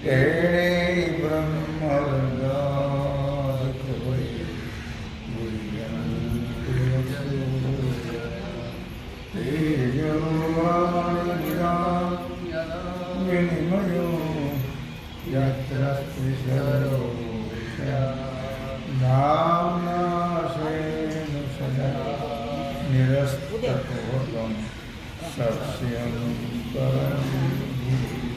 તેણે બ્રહ્મ નિરસ્ત સત્યમ પરમ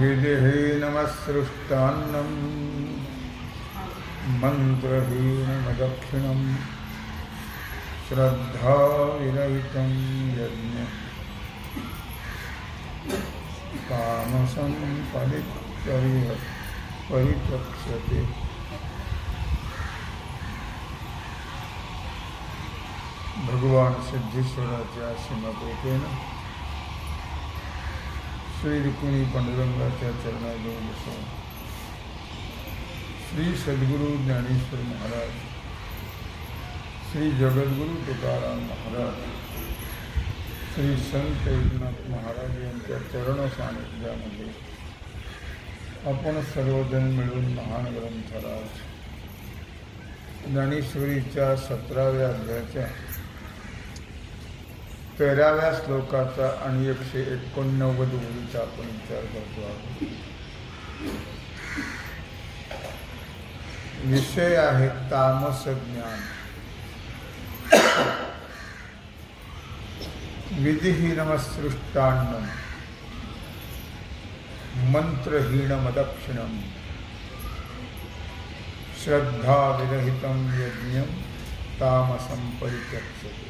विधिहीनमसृष्टान्नं मन्त्रहीनमदक्षिणं श्रद्धाविरहितं यज्ञ। तामसं परिपरि परिचक्षते। भगवान सिद्धेश्वराच्या सीमाकृपेनं श्री रुक्मिणी पांडुरंगाच्या चरणाजवळ बसून श्री सद्गुरू ज्ञानेश्वर महाराज श्री जगद्गुरू तुकाराम महाराज श्री संत एकनाथ महाराज यांच्या चरण सानिध्यामध्ये आपण सर्वजण मिळून महान ग्रंथाला ज्ञानेश्वरीच्या सतराव्या अध्यायाच्या तेराव्या श्लोकाचा आणि एकशे एकोणनव्वद ओळीचा आपण विचार करतो आहोत. विषय आहे तामस ज्ञान. विधिहीनमसृष्टान्न मंत्रहीनमदक्षिणम श्रद्धाविरहितं यज्ञं तामसं परित्यक्षते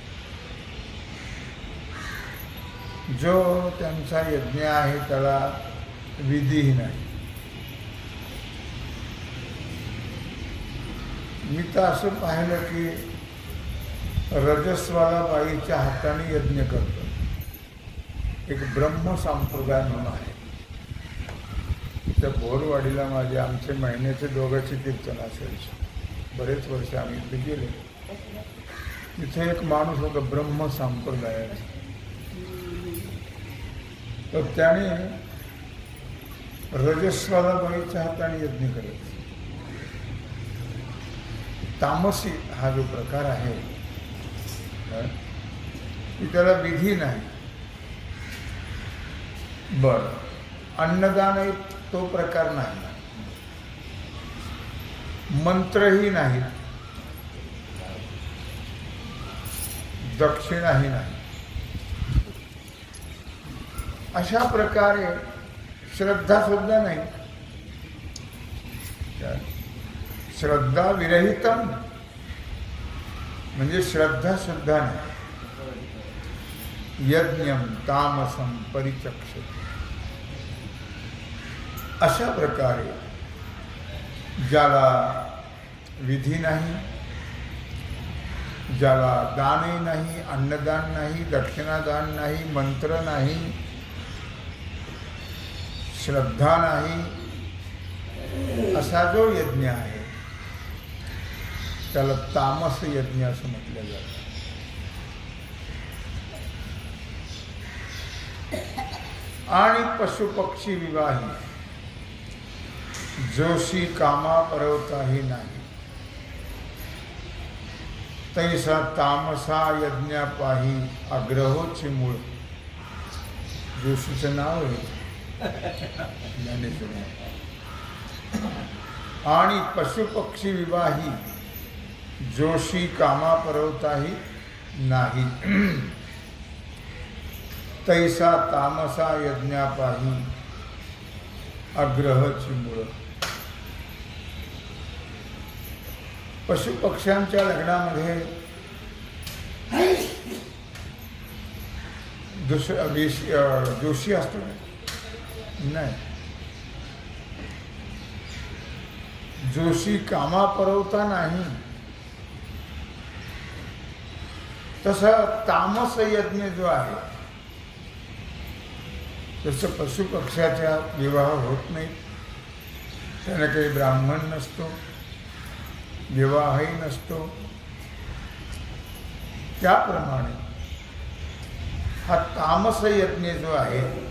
जो त्यांचा यज्ञ आहे त्याला विधीही नाही. मी तर असं पाहिलं की रजस्वाला बाईच्या हाताने यज्ञ करतो. एक ब्रह्म संप्रदाय म्हणून आहे. त्या भोरवाडीला माझे आमचे महिन्याचे दोघांचे कीर्तन असायचे बरेच वर्ष आम्ही इथे गेले. तिथे एक माणूस होता ब्रह्म संप्रदायाचा. तर त्याने रजस्वाला बाईच्या हाताने यज्ञ करत तामसी हा जो प्रकार आहे की त्याला विधी नाही. बर अन्नदान तो प्रकार नाही. मंत्रही नाही. दक्षिणाही नाही. अशा प्रकारे श्रद्धा सुद्धा नाही. श्रद्धा विरहितम. म्हणजे श्रद्धा सुद्धा नाही. यज्ञम तामसम परिचक्ष अशा प्रकारे ज्याला विधी नाही ज्याला दानही नाही अन्नदान नाही दक्षिणादान नाही मंत्र नाही श्रद्धा नाही असा जो यज्ञ आहे त्याला तामस यज्ञ असं म्हटलं जातं. आणि पशुपक्षी विवाही जोशी कामा परवताही नाही. तैसा तामसा यज्ञापाही अग्रहोची मूळ. जोशीचं नाव आहे. आणि पशुपक्षी विवाही जोशी कामा परवताही नाही. तैसा तामसा यज्ञापाही अग्रहची मुळं. पशुपक्ष्यांच्या लग्नामध्ये दुसरं जोशी असतो ना? नाही. जोशी कामा परवता नाही. तसं तामस यज्ञ जो आहे तसं पशुपक्ष्याचा विवाह होत नाही. त्याला काही ब्राह्मण नसतो विवाहही नसतो. त्याप्रमाणे हा तामस यज्ञ जो आहे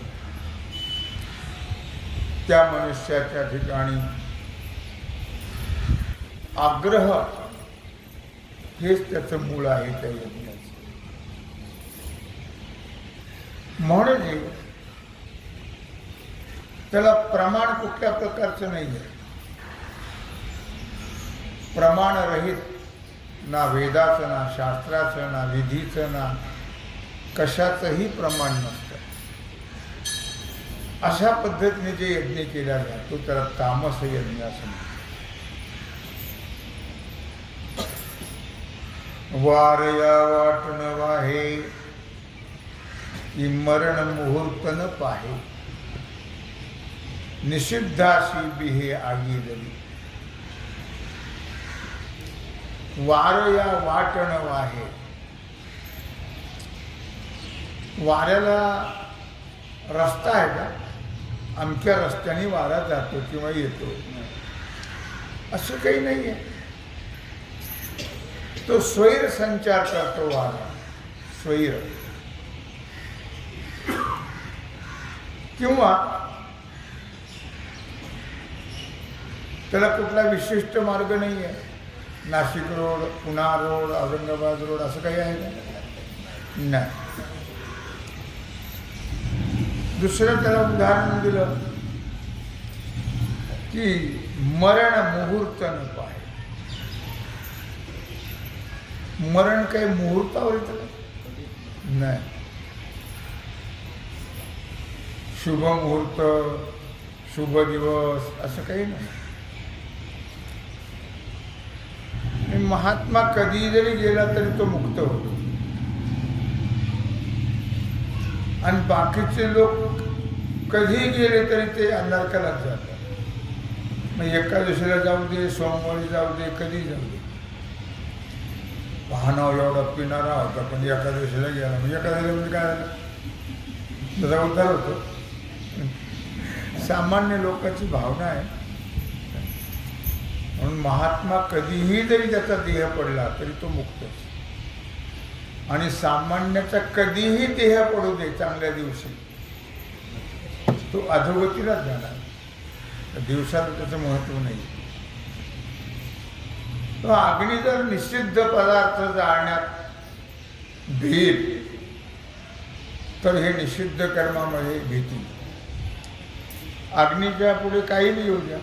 त्या मनुष्याच्या ठिकाणी आग्रह हेच त्याचं मूळ आहे त्या यज्ञाचं. म्हणजे त्याला प्रमाण कुठल्या प्रकारचं नाही आहे प्रमाणरहित ना वेदाचं ना शास्त्राचं ना विधीचं ना कशाचंही प्रमाण नसतं. अशा पद्धतीने जे यज्ञ केला जातो त्याला तामस यज्ञ असं म्हणतात. वारया वाटण वाहे की मरण मुहूर्त न पाहे. निषिद्धाशी बिहे आगी दली वारया वाटण वाहे. वाऱ्याला रस्ता आहे का? आमच्या रस्त्याने वारा जातो किंवा येतो. असं काही नाही आहे तो स्वैर संचार करतो वारा. स्वैर. किंवा त्याला कुठला विशिष्ट मार्ग नाही आहे Nashik road Pune road Aurangabad road असं काही आहे का? नाही. दुसरं त्याला उदाहरण दिलं की मरण मुहूर्त न आहे मरण काही मुहूर्तावर येतं नाही. शुभ मुहूर्त शुभ दिवस असं काही नाही. महात्मा कधी जरी गेला तरी तो मुक्त होतो. आणि बाकीचे लोक कधी गेले तरी ते अंधारकालाच जातात. मग एकादशीला जाऊ दे सोमवारी जाऊ दे कधी जाऊ दे. वाहनावर एवढा पिणारा होता पण एकादशीला गेला. म्हणजे एका म्हणजे काय झालं? त्याचा उद्धार होतो. सामान्य लोकांची भावना आहे. म्हणून महात्मा कधीही जरी त्याचा देह पडला तरी तो मुक्तच. आणि सामान्याचा कधीही देह पडू दे चांगल्या दिवशी. तो अधोगतीलाच जाणार. दिवसाला त्याचं महत्त्व नाही. तो अग्नी जर निषिद्ध पदार्थ जाळण्यात भीत तर हे निषिद्ध कर्मामध्ये भीती. अग्नीच्या पुढे काही नाही येऊ द्या.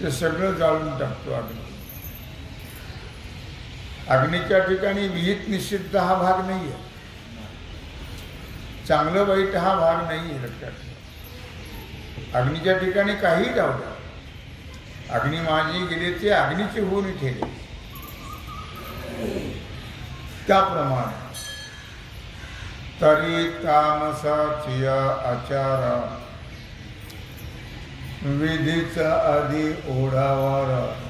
ते सगळं जाळून टाकतो अग्नी. अग्नीच्या ठिकाणी विहित निषिद्ध हा भाग नाही आहे चांगलं वाईट हा भाग नाही आहे लक्षात ठेवा. अग्नीच्या ठिकाणी काही जाऊ द्या. अग्नी माझी गेले ते अग्नीचे होऊन ठेले. त्याप्रमाणे. तरी तामसाची आचार. विधीचा आधी ओढावार.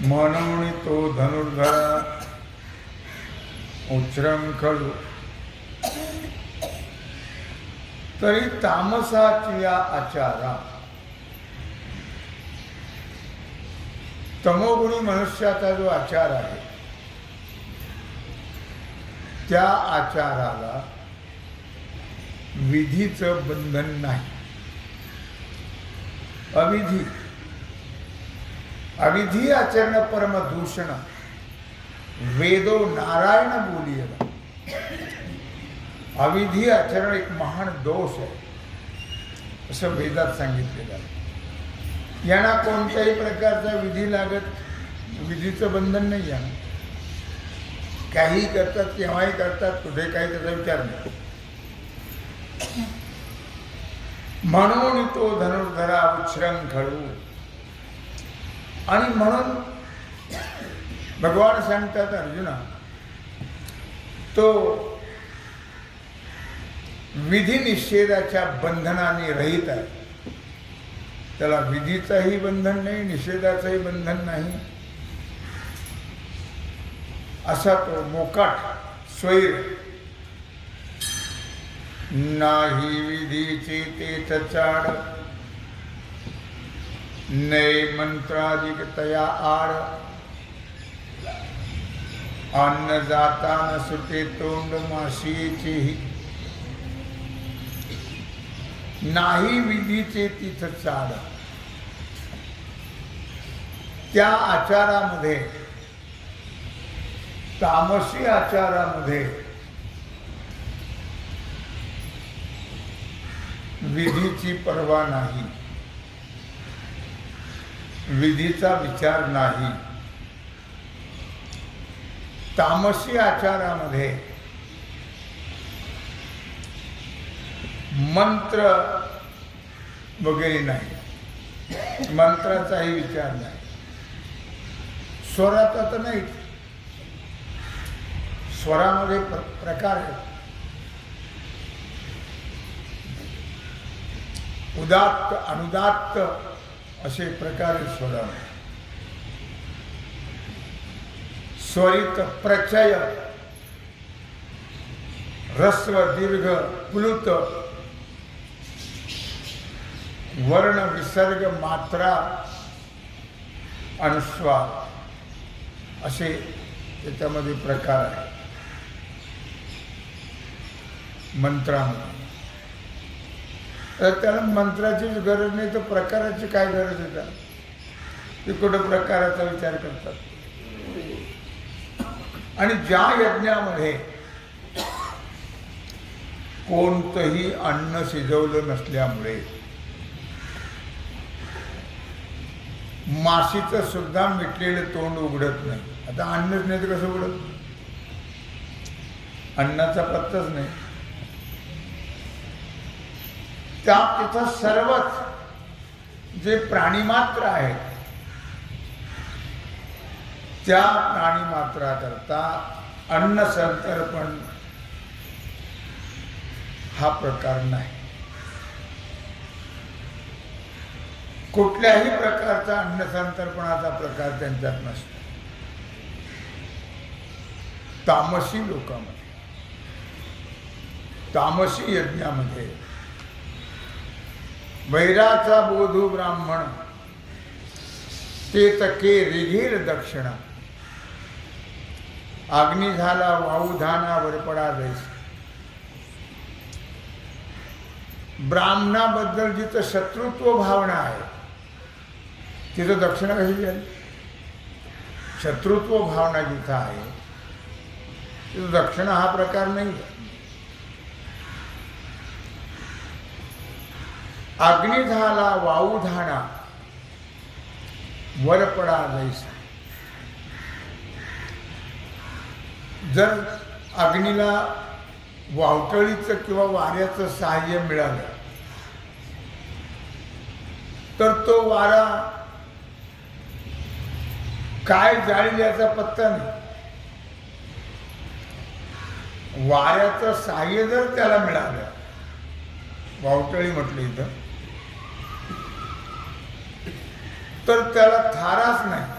म्हणून तो धनुर्धरा। उच्छृंखल तरी तामसाची आचारा। तमोगुणी मनुष्याचा जो आचार आहे त्या आचाराला विधीचं बंधन नाही. अविधी अविधी आचरण परमदूषण वेदो नारायण बोलियला अविधी आचरण एक महान दोष आहे असं वेदात सांगितलेलं आहे. यांना कोणत्याही प्रकारचा विधी लागत विधीचं बंधन नाही आहे. काही करतात केव्हाही करतात कुठे काही त्याचा विचार नाही. म्हणून तो धनुर्धरा उच्छृंखळू आणि म्हणून भगवान सांगतात अर्जुना तो विधी निषेधाच्या बंधनाने रहित आहे. त्याला विधीचाही बंधन नाही निषेधाचंही बंधन नाही. असा तो मोकाट स्वैर नाही विधीचे तेथ चाड. नय मंत्राधिक तया आड अन्न जाता न सुटे तोंड माशीचेही नाही विधीचे तिथ चाड। त्या आचारामध्ये तामसी आचारामध्ये विधीची पर्वा नाही। विधीचा विचार नाही. तामसी आचारामध्ये मंत्र वगैरे नाही. मंत्राचाही विचार नाही. स्वराचा तर नाही. स्वरामध्ये प्र प्रकार आहे. उदात्त अनुदात्त असे प्रकारे सोडावे स्वरित प्रचय रस्व दीर्घ प्लुत वर्ण विसर्ग मात्रा अनुस्वार असे त्याच्यामध्ये प्रकार आहे मंत्रामध्ये. तर त्याला मंत्राचीच गरज नाही तर प्रकाराची काय गरज आहे त्याला? ते कुठं प्रकाराचा विचार करतात? आणि ज्या यज्ञामध्ये कोणतंही अन्न शिजवलं नसल्यामुळे माशीचं सुद्धा मिटलेलं तोंड उघडत नाही. आता अन्नच नाही तर कसं उघडत? अन्नाचा पत्ताच नाही. त्या तिथं सर्वच जे प्राणीमात्र आहेत त्या प्राणीमात्राकरता अन्न संतर्पण हा प्रकार नाही. कुठल्याही प्रकारचा अन्न संतर्पणाचा प्रकार त्यांच्यात नसतो. तामसी लोकांमध्ये तामसी यज्ञामध्ये वैराचा बोधू ब्राह्मण. ते तके रिघीर दक्षिणा. अग्नी झाला वाऊधाना वरपडा जैस ब्राह्मणाबद्दल जिथं शत्रुत्व भावना आहे तिथं दक्षिणा कशी झाली शत्रुत्व भावना जिथं आहे तिथं दक्षिणा हा प्रकार नाही आहे अग्नि झाला वाऊ धाणा वरपडा जैसा जर अग्नीला वावटळीचं किंवा वाऱ्याचं सहाय्य मिळालं तर तो वारा काय जाळील याचा पत्ता नाही. वाऱ्याचं सहाय्य जर त्याला मिळालं वावटळी म्हटलं इथं. तर त्याला थाराच नाही.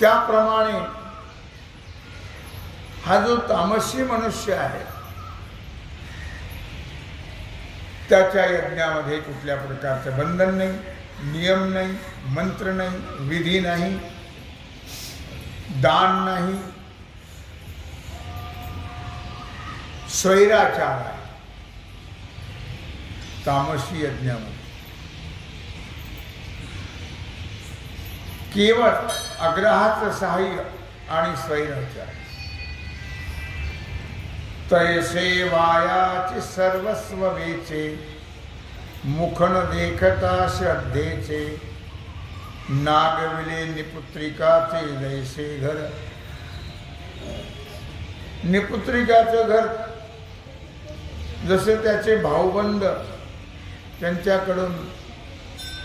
त्याप्रमाणे हा जो तामसी मनुष्य आहे त्याच्या यज्ञामध्ये कुठल्या प्रकारचं बंधन नाही नियम नाही मंत्र नाही विधी नाही दान नाही स्वैराचार आहे तामसी यज्ञामध्ये केवळ अग्रहाचं सहाय्य आणि स्वैराचार तैसे वायाचे सर्वस्व वेचे मुखन देखता श्रद्धेचे नागविले निपुत्रिकाचे जैसे घर। निपुत्रिकाचं घर जसे त्याचे भाऊबंद त्यांच्याकडून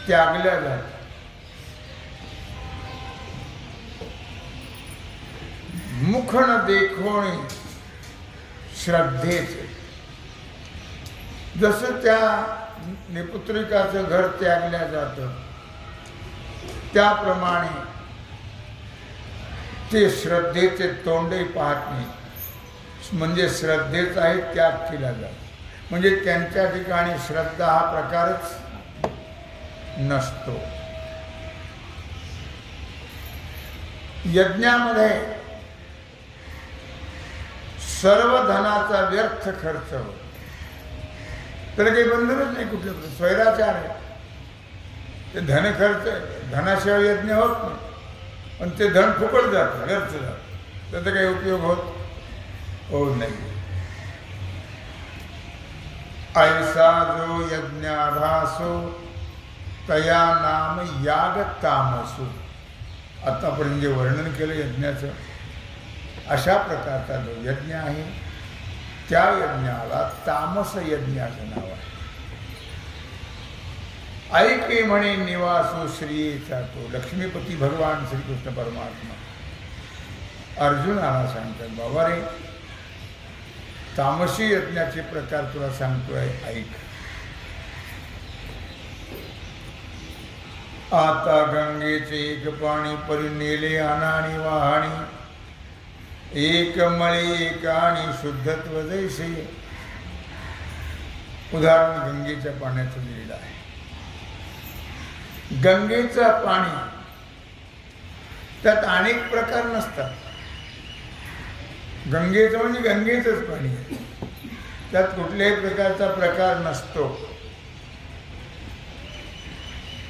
त्यागल्या जात. मुखण न श्रद्धेचे. जसं त्या निपुत्रिकाचं घर त्यागल्या जातं त्याप्रमाणे ते श्रद्धेचे तोंडही पाहत नाही म्हणजे श्रद्धेचाही आहे त्याग केला जातो. म्हणजे त्यांच्या ठिकाणी श्रद्धा हा प्रकारच नसतो. यज्ञामध्ये सर्व धनाचा व्यर्थ खर्च होतो. तर काही बंधनच नाही कुठलं स्वैराचार आहे. ते धन खर्च धनाशिवाय यज्ञ होत नाही. पण ते धन फुकट जातं व्यर्थ जातं. त्याचा काही उपयोग होत होऊ नाही. ऐसा जो यज्ञाभासो तया नाम याग तामसो आत्तापर्यंत जे वर्णन केलं यज्ञाचं अशा प्रकारचा जो यज्ञ आहे त्या यज्ञाला तामस यज्ञ असं नाव आहे. ऐके म्हणे निवासो श्रीचा तो लक्ष्मीपती भगवान श्रीकृष्ण परमात्मा. अर्जुनाला सांगतात बाबा रे तामसी यज्ञाचे प्रकार तुला सांगतोय ऐक. आता गंगेचे एक पाणी परी नेले अनाणी वाहाणी. एक मळे एक आणि शुद्धत्व जैसे. उदाहरण गंगेच्या पाण्याचं दिलेलं आहे. गंगेचं पाणी त्यात अनेक प्रकार नसतात. गंगेचं म्हणजे गंगेचंच पाणी आहे. त्यात कुठल्याही प्रकारचा प्रकार नसतो.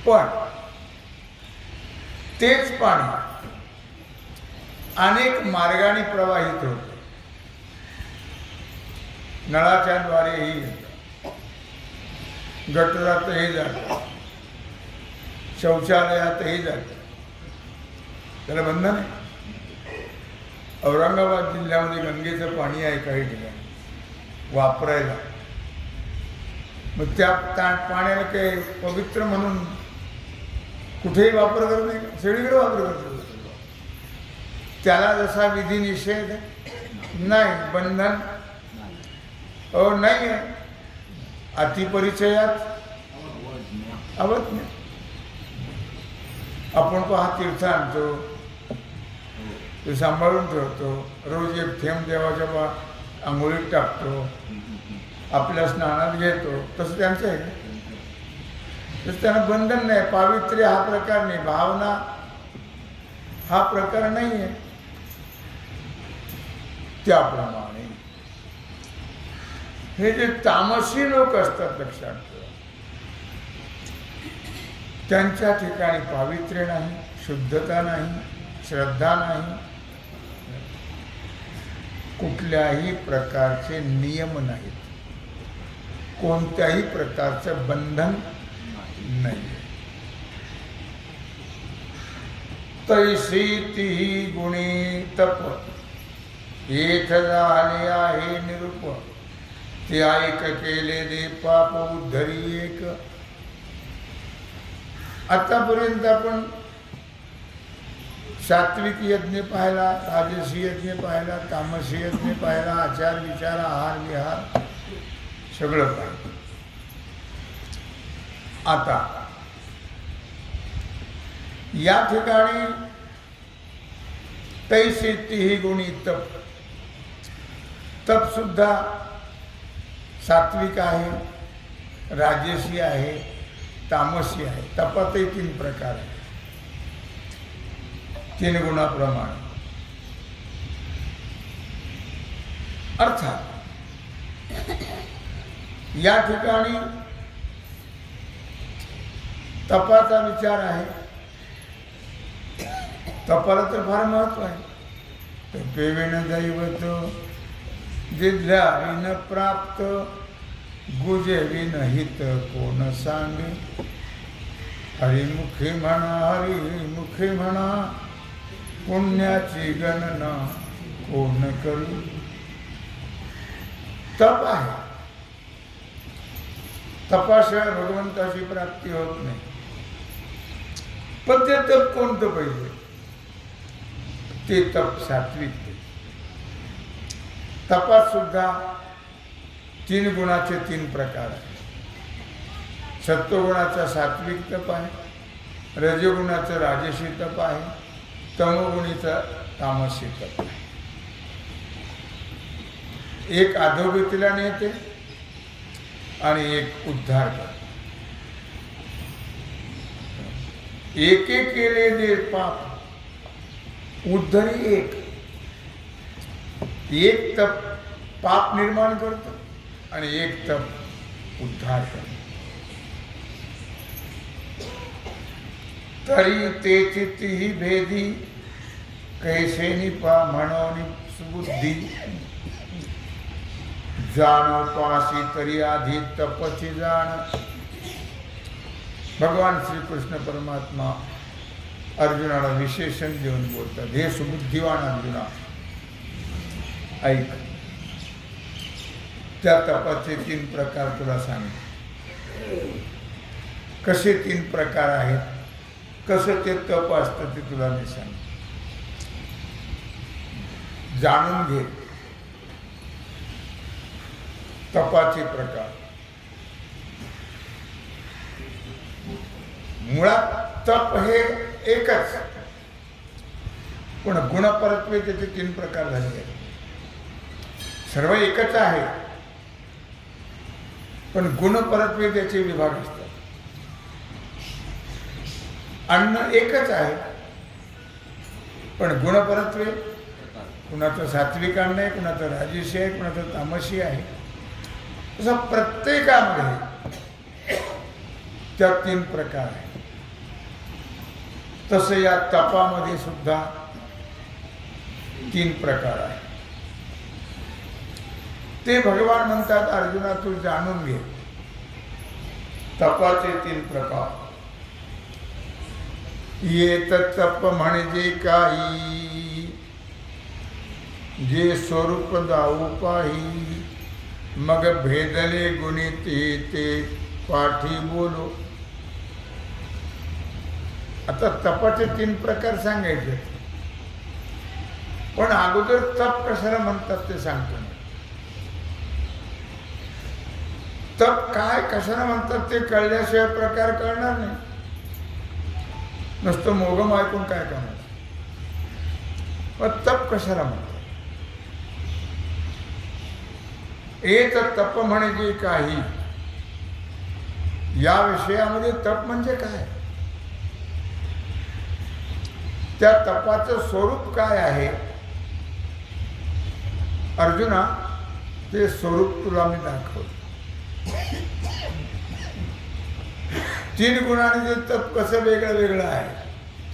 पण तेच पाणी अनेक मार्गाने प्रवाहित होते. नळाच्या द्वारेही गटरातही जात शौचालयातही जात त्याला बंधन आहे? औरंगाबाद जिल्ह्यामध्ये गंगेचं पाणी आहे काही ठिकाणी वापरायला. मग त्या पाण्याला काही पवित्र म्हणून कुठेही वापर करत नाही. का? सगळीकडे वापर करतो त्याला जसा विधी निषेध नाही बंधन हो नाही आहे अतिपरिचयात आवत नाही आपण पहा तीर्थ आणतो ते सांभाळून ठेवतो. रोज एक थेंब देवाच्या बा आंघोळीत टाकतो. आपल्या स्नानात घेतो. तसं त्यांचं आहे. तसं त्यांना बंधन नाही. पावित्र्य हा प्रकार नाही. भावना हा प्रकार नाही आहे. त्याप्रमाणे. हे जे तामसी लोक असतात लक्षात ठेवा. त्यांच्या ठिकाणी पावित्र्य नाही शुद्धता नाही श्रद्धा नाही कुठल्याही प्रकारचे नियम नाहीत. कोणत्याही प्रकारचं बंधन नाही. तैसी ती गुणी तप. येथ झाले आहे निरूप. ते ऐक केले दे पाप उद्धरी एक. आतापर्यंत आपण सात्विक यज्ञ पाहिला राजसी यज्ञ पाहिला तामसी यज्ञ पाहिला आचार विचार आहार विहार सगळं पाहिलं. आता या ठिकाणी तैसे ही गुणी तप. तप सुद्धा सात्विक आहे राजसी आहे तामसी आहे तपातही तीन प्रकार आहे तीन गुणाप्रमाणे अर्थात या ठिकाणी तपाचा विचार आहे. तपाला तर फार महत्त्व आहे. पेवेन दैवत जिल्ह्या विन प्राप्त गुजे विनहित कोण सांगे? हरिमुखी म्हणा हरिमुखी म्हणा पुण्याची गणना कोण करू? तप आहे. तपाशिवाय भगवंताची प्राप्ती होत नाही. पण ते तप कोणतं पाहिजे? ते तप सात्विक ते तपात सुद्धा तीन गुणाचे तीन प्रकार आहेत. सत्वगुणाचा सात्विक तप आहे. रजगुणाचं राजसी तप आहे. तमगुणीचं तामस तप आहे एक अधोगतीला नेते आणि एक उद्धार करते. एक एक केले पाप उद्धरी एक. एक तप पाप निर्माण करतो आणि एक तप उद्धार करतो. तरी ते चित्ती भेदी. कैसे निपा म्हणून सुबुद्धी जाणो पाशी तरी आधी तपची जाण. भगवान श्रीकृष्ण परमात्मा अर्जुनाला विशेषण देऊन बोलतात हे सुबुद्धिवान अर्जुना ऐक. त्या तपाचे तीन प्रकार तुला सांगितले कसे तीन प्रकार आहेत? कसं ते तप असतं ते तुला मी सांग जाणून घे. तपाचे प्रकार. मुळात तप हे एकच. पण गुणपरत्वे त्याचे तीन प्रकार झाले. आहेत सर्व एकच आहे. पण गुणपरत्वे त्याचे विभाग असतात. अन्न एकच आहे. पण गुणपरत्वे कुणाचं सात्विक अन्न आहे कुणाचं राजसी आहे कुणाचं तामसी आहे. तसं प्रत्येकामध्ये त्या तीन प्रकार आहेत. तसं या तपामध्ये सुद्धा तीन प्रकार आहेत. ते भगवान म्हणतात अर्जुना तू जाणून घे. तपाचे तीन प्रकार. ये तप म्हणजे काही जे स्वरूप दाऊ पाही मग भेदले गुणिते ते पाठी बोलो. आता तपाचे तीन प्रकार सांगायचे पण अगोदर तप कशाला म्हणतात ते सांगतो तप काय कशाला म्हणतात ते कळल्याशिवाय प्रकार कळणार नाही. नुसतं मोगम ऐकून काय करणार? पण तप कशाला म्हणतात? एक तप म्हणजे काही. या विषयामध्ये तप म्हणजे काय? त्या तपाचं स्वरूप काय आहे? अर्जुना ते स्वरूप तुला मी दाखवतो. तीन गुणाने जे तप कसं वेगळं वेगळं आहे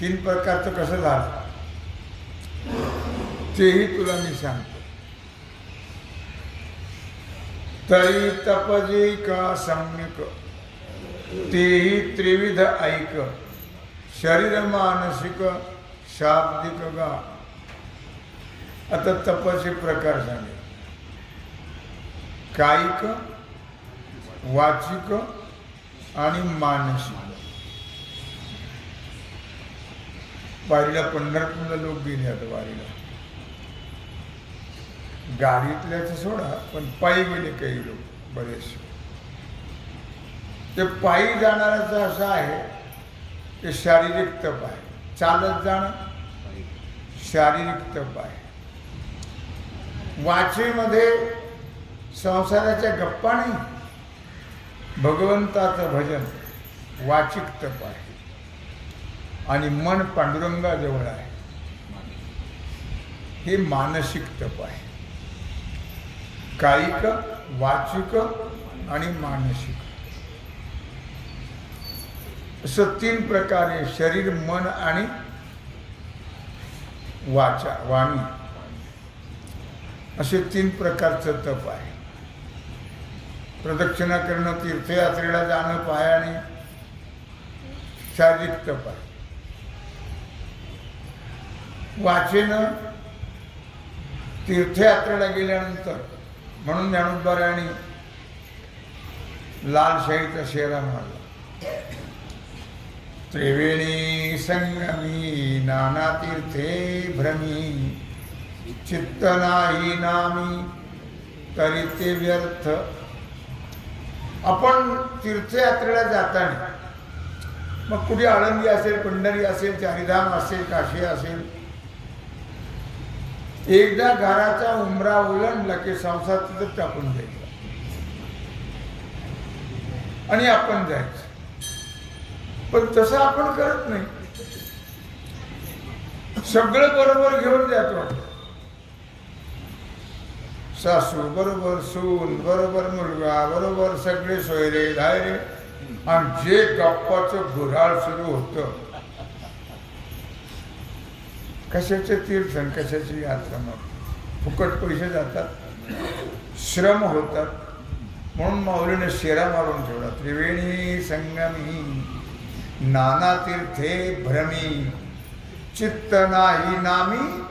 तीन प्रकारचं कसं झालं? तेही तुला मी सांगतो. तरी तपजे का सम्यक? तेही त्रिविध ऐक. शरीर मानसिक शाब्दिक गा. आता तपाचे प्रकार झाले. कायिक वाचिक आणि मानसिक वारीला पंढरपूरला लोक गेले आता वारीला. गाडीतल्याचं सोडा पण पायी गेले काही लोक बरेचसे. ते पायी जाणाऱ्याचं असं आहे ते शारीरिक तप आहे. चालत जाणं शारीरिक तप आहे. वाचेमध्ये संसाराच्या गप्पा नाही. भगवंताचं भजन वाचिक तप आहे आणि मन पांडुरंगाजवळ आहे. हे मानसिक तप आहे कायिक वाचिक आणि मानसिक. असं तीन प्रकारे शरीर मन आणि वाचा वाणी. असे तीन प्रकारचं तप आहे. प्रदक्षिणा करणं तीर्थयात्रेला जाणं पायाने शारीरिक तप आहे. वाचेनं तीर्थयात्रेला गेल्यानंतर म्हणून ज्ञानोद्वाराने लाल शाहीचा शेरा मारला. त्रिवेणी संगमी नाना तीर्थे भ्रमी चित्त नाही नामी तरी ते व्यर्थ आपण तीर्थयात्रेला जाताना मग कुठे आळंदी असेल पंढरी असेल चारिधाम असेल काशी असेल एकदा घराचा उमरा ओलांडला की संसार तिथं टाकून द्यायचा. आणि आपण जायचं. पण तसं आपण करत नाही. सगळं बरोबर घेऊन जातो सासू बरोबर सून बरोबर मुलगा बरोबर सगळे सोयरे धायरे. आणि जे गप्पाचं गुऱ्हाळ सुरू होतं. कशाचे तीर्थ कशाची यात्रा मग? फुकट पैसे जातात. श्रम होतात. म्हणून माऊलीने शेरा मारून ठेवला त्रिवेणी संगमी नाना तीर्थे भ्रमी. चित्त नाही नामी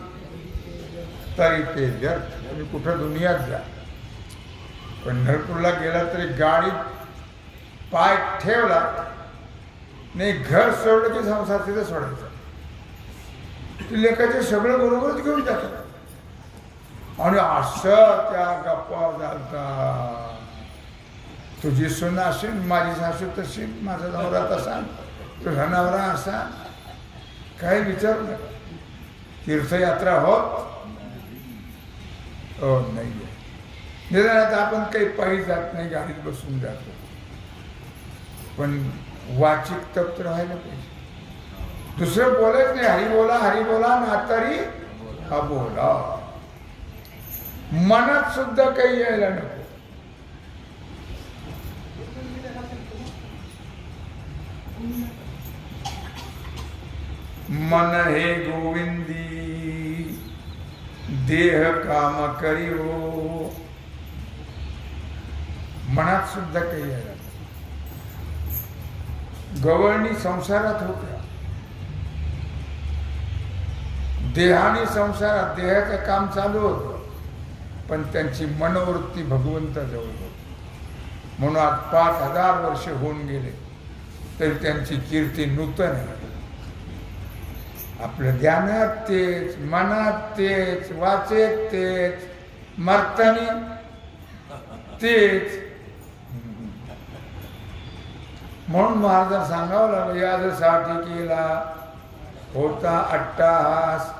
तरी ते व्यर्थ. तुम्ही कुठं दुनियात जा. पंढरपूरला गेला तरी गाडीत पाय ठेवला नाही घर सोडलं की संसार तिथं सोडायचं. लेखाचे सगळं बरोबरच घेऊन जातात. आणि असं त्या गप्पा झालता तुझी सून असेल माझी सासू तशी माझा नवरा तसा तुझा नवरा असा. काही विचार नाही तीर्थयात्रा होत हो नाही निदान आता आपण काही पायी जात नाही गाडीत बसून जातो पण वाचिक तप्त राहायला पाहिजे. दुसरं बोलत नाही हरी बोला हरी बोला म्हातारी हा बोला. मनात सुद्धा काही यायला नको. मन हे गोविंदी देह काम करियो। मनात सुद्धा काही आहे. गवळणी संसारात होत्या. देहाने संसारात देहाचं काम चालू होतं. पण त्यांची मनोवृत्ती भगवंताजवळ होती. म्हणून आज पाच हजार वर्ष होऊन गेले तरी त्यांची कीर्ती नूतन आहे. आपलं ध्यानात तेच मनात तेच वाचेत तेच मरताना तेच. म्हणून महाराजांना सांगावं लागलं यादसाठी केला होता अट्टाहास.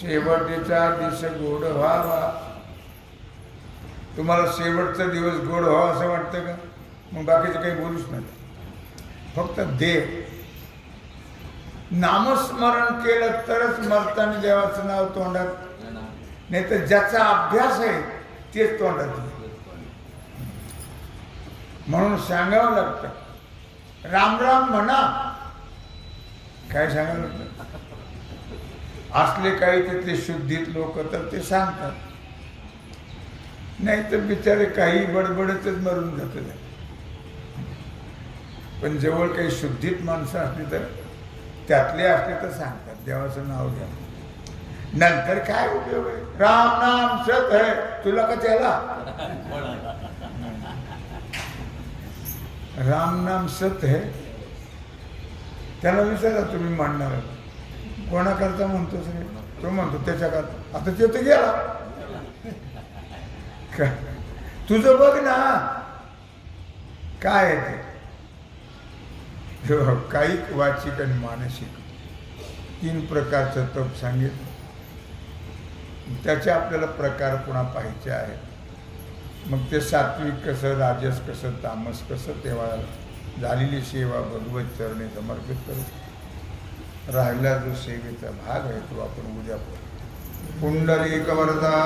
शेवटीचा दिवस गोड व्हावा. तुम्हाला शेवटचा दिवस गोड व्हावा असं वाटतं का? मग बाकीचं काही बोलूच नाही फक्त देव. नामस्मरण केलं तरच मरताना देवाचं नाव तोंडात नाही तर ज्याचा अभ्यास आहे तेच तोंडात म्हणून सांगावं लागतं. राम राम म्हणा. काय सांगावं लागतं? असले काही तिथले शुद्धीत लोक तर ते सांगतात. नाही तर बिचारे काही बडबडतच मरून जातात. पण जवळ काही शुद्धीत माणसं असली तर त्यातले असले तर सांगतात. देवाचं नाव घ्या. नंतर काय उपयोग आहे? राम नाम सत है. तुला का त्याला? राम नाम सत है. त्याला विचारा तुम्ही मांडणार कोणाकरता म्हणतो रे तो म्हणतो त्याच्याकरता. आता तो तर गेला. तुझं बघ ना. काय आहे ते? कायिक वाचिक आणि मानसिक तीन प्रकारचं तप सांगितलं. त्याचे आपल्याला प्रकार पुन्हा पाहायचे आहेत. मग ते सात्विक कसं राजस कसं तामस कसं तेव्हा झालेली सेवा भगवत चरणे समर्पित करू राहिला जो सेवेचा भाग आहे तो आपण उद्या पुंडलिक वरदा